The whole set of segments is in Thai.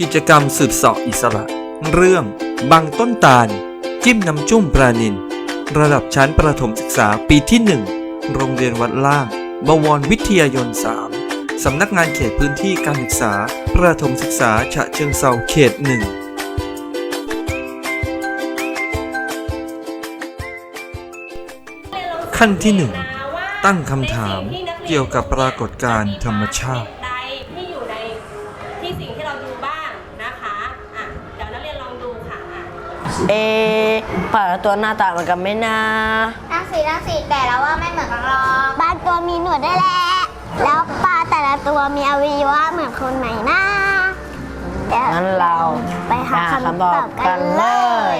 กิจกรรมสืบเสอบอิสระ เรื่องบางต้นตาล จิ้มน้ำจุ้มปลานิน ระดับชั้นประถมศึกษาปีที่ 1 โรงเรียนวัดล่าง บวรวิทยายน 3 สำนักงานเขตพื้นที่การศึกษา ประถมศึกษาฉะเชิงเซาเขตหนึ่งขั้นที่หนึ่งตั้งคำถามเกี่ยวกับปรากฏการณ์ธรรมชาติ ใดที่อยู่ในที่สิ่งที่เราดูบ้างนะคะอะเดี๋ยวนักเรียนลองดูค่ะอะ เอะปลาตัวหน้าตาเหมือนกันไหมนะทั้งสีทั้งสีแต่เราว่าไม่เหมือนกันหรอกบางตัวมีหนวดได้วยแหละ แล้วปลาแต่ละตัวมีอวัยวะเหมือนคนไหนนะเดี๋ยวงั้นเราไปหาคำตอบกันเลย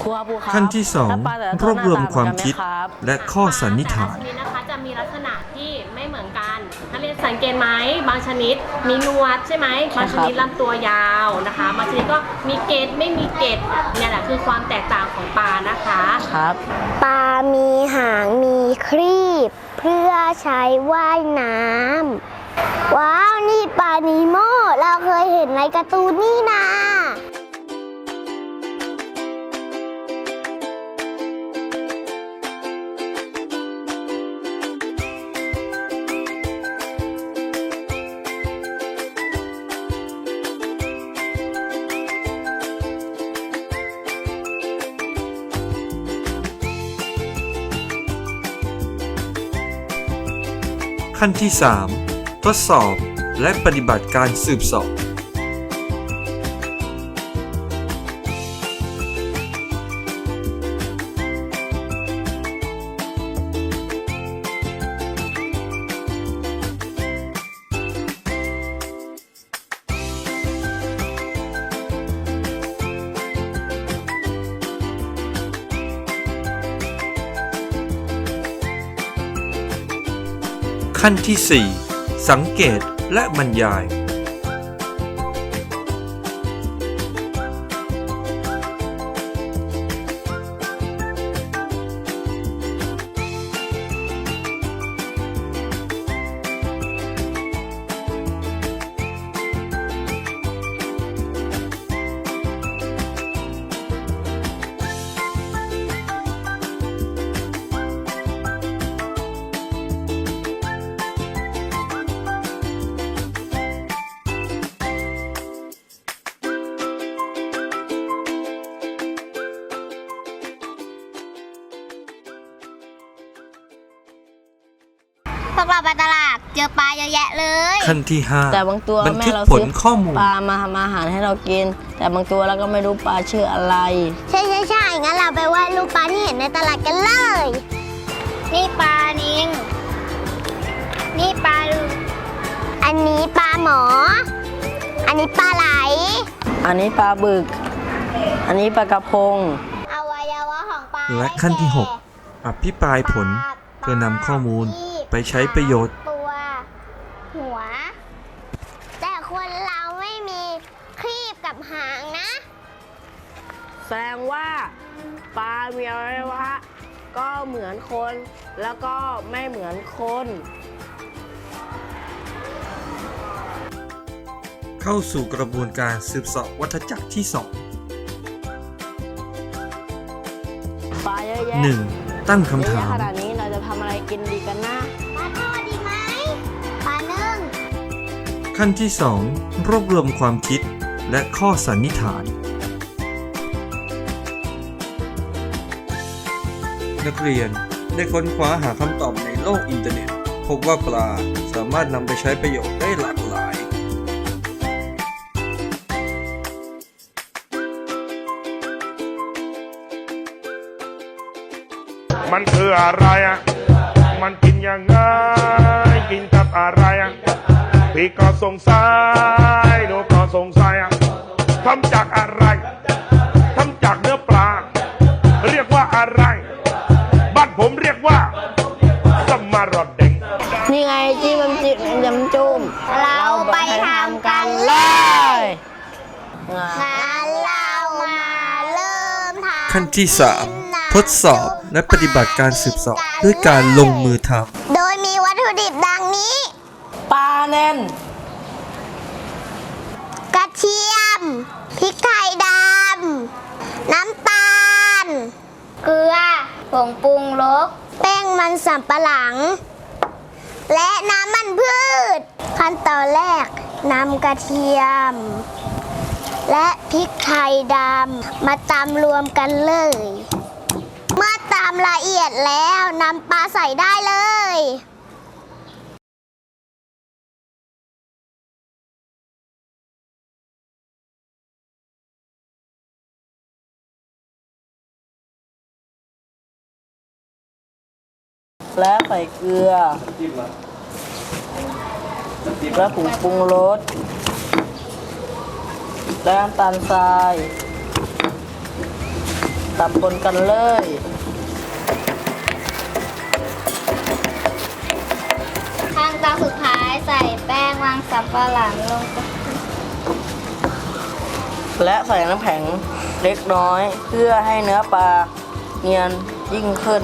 ครูครับครูครับขั้นที่สองแล้วปลาแต่ละรตัววบรวมความคิดหน้ตเหอนกันไหรับและข้อสันนิษฐานแต่ละชนิดนะคะจะมีลักษณะที่ไม่ เหมือนกันนักเรียนสังเกตไหมบางชนิดมีหนวดใช่ไหมบางชนิดลำตัวยาวนะคะบางชนิดก็มีเกล็ดไม่มีเกล็ดเนี่ยแหละคือความแตกต่างของปลานะคะครับปลามีหางมีครีบ เพื่อใช้ว่ายน้ำว้าว นี่ปลานีโมเราเคยเห็นในการ์ตูนนี่นา ขั้นที่ 3 ทดสอบและปฏิบัติการสืบสอบ ขั้นที่ 4 สังเกตและบรรยาย วกเราไปตลาดเจอปลาเยอะแยะเลยขั้นที่แต่บางตัว5บันแม่ทึกเราผซื้ลอข้อมูล ปลามาทำอาหารให้เรากิน แต่บางตัวเราก็ไม่รู้ปลาชื่ออะไร ใช่ใช่ใช่งั้นเราไปวาดรูปปลาที่เห็นในตลาดกันเลย นี่ปลานิงนี่ปลาลูอันนี้ปลาหมอ อันนี้ปลาไหล อันนี้ปลาบึก อันนี้ปลากระพง อวัยวะของปลาและขั้นที่ได้แก่6อภิปรายผลเพื่อนำข้อมูล ไปใช้ประโยชน์ ตัว หัว แต่คนเราไม่มีครีบกับหางนะ แสดงว่าปลามีอวัยวะก็เหมือนคน แล้วก็ไม่เหมือนคน เข้าสู่กระบวนการสืบเสอบวัฏจักรที่ ปลาเยอะแยะ2 1. ตั้งคำเยอะถาแยะมขนาดนี้ กินดีกันนะปลาทอดดีไหมปลานึ่งขั้นที่ 2 รวบรวมความคิดและข้อสันนิษฐาน นักเรียนได้ค้นคว้าหาคำตอบในโลกอินเทอร์เน็ต พบว่าปลาสามารถนำไปใช้ประโยชน์ได้หลากหลาย มันคืออะไรอะมันกิน ยังไง กินกับอะไรอะพี่ก็สงสัยหนูก็สงสัยอะทำจากอะไรทำจากเนื้อปลา เรียกว่าอะไร บ้านผมเรียกว่า สมารอดเด้งนี่ไงที่มันจิยำจุ่มเราไปทำกันเลเลยยงั้นเรามาเริ่มทำขั้นที่3ทดสอบ และปฏิบัติการสืบสาะด้วยการลงมือทำโดยมีวัตถุดิบดังนี้ ปลาแน่น กระเทียม พริกไทยดำ น้ำตาล เกลือผงปรุงรสแป้งมันสำปะหลัง และน้ำมันพืช ขั้นตอนแรกนำกระเทียม และพริกไทยดำ มาตำรวมกันเลยำละเอียดแล้วนำปลาใส่ได้เลยและใส่เกลือ และผงปรุงรสและน้ำตาลทรายตำปนกันเลย สับปะหลังลงไปและใส่น้ำแข็งเล็กน้อย เพื่อให้เนื้อปลาเนียนยิ่งขึ้น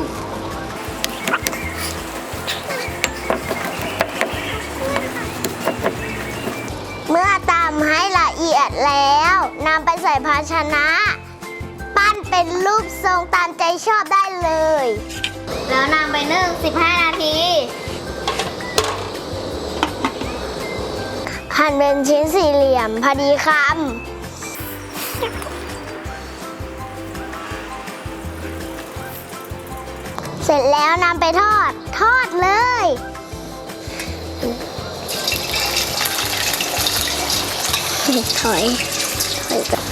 เมื่อตำให้ละเอียดแล้วนำไปใส่ภาชนะ ปั้นเป็นรูปทรงตามใจชอบได้เลย แล้วนำไปนึ่ง 15 นาที หั่นเป็นชิ้นสี่เหลี่ยมพอดีคำ เสร็จแล้วนำไปทอด ทอดเลย ถอย ถอยก่อน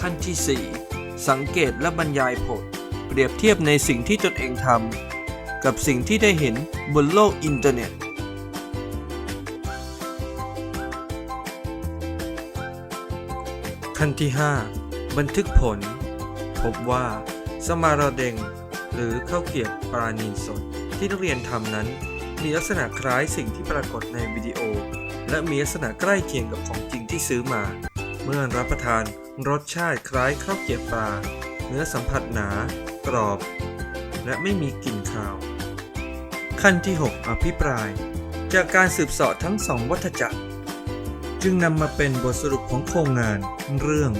ขั้นที่ 4 สังเกตและบรรยายผล เปรียบเทียบในสิ่งที่ตนเองทำกับสิ่งที่ได้เห็นบนโลกอินเทอร์เน็ต ขั้นที่ 5 บันทึกผล พบว่าสมาราเดง หรือข้าวเกียบปลานีสด ที่นักเรียนทำนั้น มีลักษณะคล้ายสิ่งที่ปรากฏในวิดีโอ และมีลักษณะใกล้เคียงกับของจริงที่ซื้อมา เมื่อรับประทานรสชาติคล้ายข้าวเกียบปลาเนื้อสัมผัสหนา กรอบ และไม่มีกลิ่นคาว ขั้นที่ 6 อภิปราย จากการสืบเสาะทั้งสองวัฏจักร จึงนำมาเป็นบทสรุปของโครงงานเรื่อง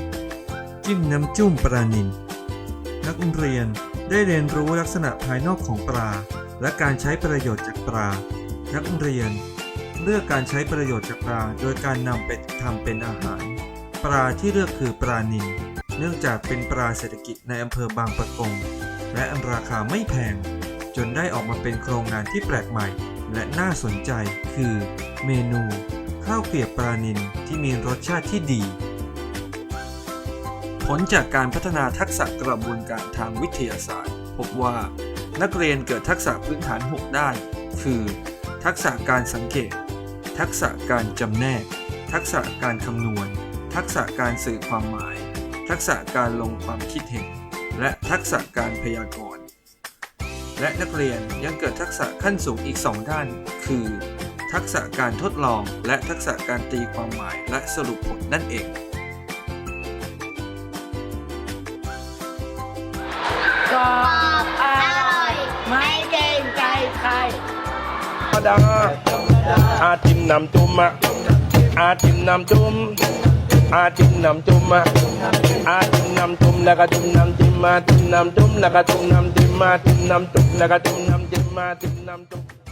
จิ้มน้ำจุ้มปลานินนักเรียนได้เรียนรู้ลักษณะภายนอกของปลา และการใช้ประโยชน์จากปลา นักเรียน เลือกการใช้ประโยชน์จากปลา โดยการนำไปทำเป็นอาหาร ปลาที่เลือกคือปลานิล เนื่องจากเป็นปลาเศรษฐกิจในอำเภอบางปะกง และอันราคาไม่แพง จนได้ออกมาเป็นโครงงานที่แปลกใหม่ และน่าสนใจคือ เมนู ข้าวเกรียบปลานิลที่มีรสชาติที่ดี ผลจากการพัฒนาทักษะกระบวนการทางวิทยาศาสตร์ พบว่านักเรียนเกิดทักษะพื้นฐาน 6 ด้าน คือ ทักษะการสังเกต ทักษะการจำแนก ทักษะการคำนวณ ทักษะการสื่อความหมาย ทักษะการลงความคิดเห็น และทักษะการพยากรณ์ และนักเรียนยังเกิดทักษะขั้นสูงอีก 2 ด้าน คือ ทักษะการทดลอง และทักษะการตีความหมายและสรุปผลนั่นเองกรอบอร่อยไม่เกรงใจใครธรรมดาอาจิ้มน้ำจุ่มอะอาจิ้มน้ำจุ่ม อาจิ้มน้ำจุ่มอะอาจิ้มน้ำจุ่มแล้วก็จิ้มน้ำจิ้มมาจิ้มน้ำจุ่มแล้วก็จิ้มน้ำจิ้มมาจิ้มน้ำจุ่มแล้วก็จิ้มน้ำจิ้มมาจิ้มน้ำจุ่ม